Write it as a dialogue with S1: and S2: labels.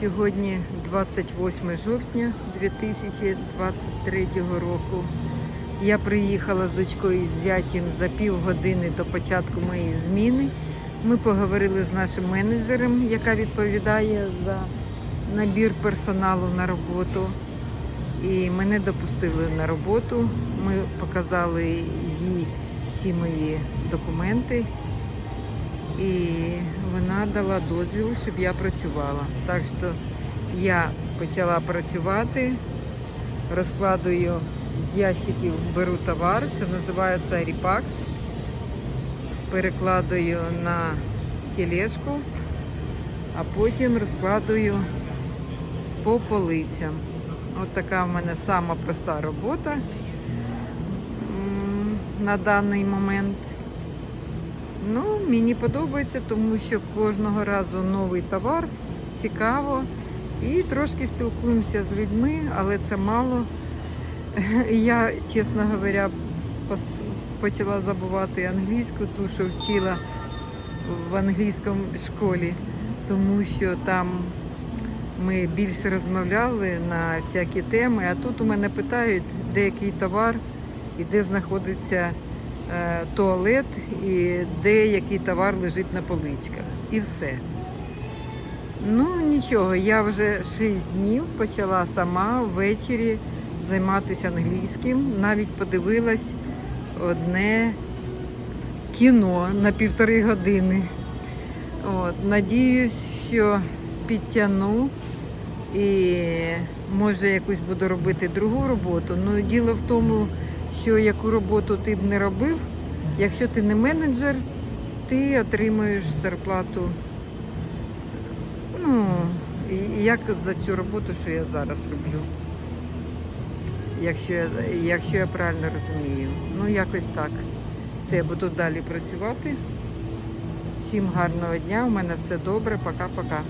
S1: Сьогодні 28 жовтня 2023 року. Я приїхала з дочкою з зятім за півгодини до початку моєї зміни. Ми поговорили з нашим менеджером, яка відповідає за набір персоналу на роботу. І мене допустили на роботу. Ми показали їй всі мої документи. І вона дала дозвіл, щоб я працювала. Так що я почала працювати, розкладую з ящиків, беру товар, це називається ріпакс. Перекладаю на тележку, а потім розкладую по полицям. От така в мене сама проста робота на даний момент. Мені подобається, тому що кожного разу новий товар, цікаво. І трошки спілкуємося з людьми, але це мало. Я, чесно говоря, почала забувати англійську, ту, що вчила в англійському школі, тому що там ми більше розмовляли на всякі теми, а тут у мене питають, де який товар і де знаходиться туалет і де який товар лежить на поличках. І все. Ну нічого, я вже 6 днів почала сама ввечері займатися англійським. Навіть подивилась одне кіно на півтори години. От, надіюсь, що підтягну і може якусь буду робити другу роботу. Ну діло в тому, що яку роботу ти б не робив, якщо ти не менеджер, ти отримуєш зарплату. Ну, і як за цю роботу, що я зараз роблю. Якщо я, якщо я правильно розумію. Ну, якось так. Все, буду далі працювати. Всім гарного дня, у мене все добре, пока-пока.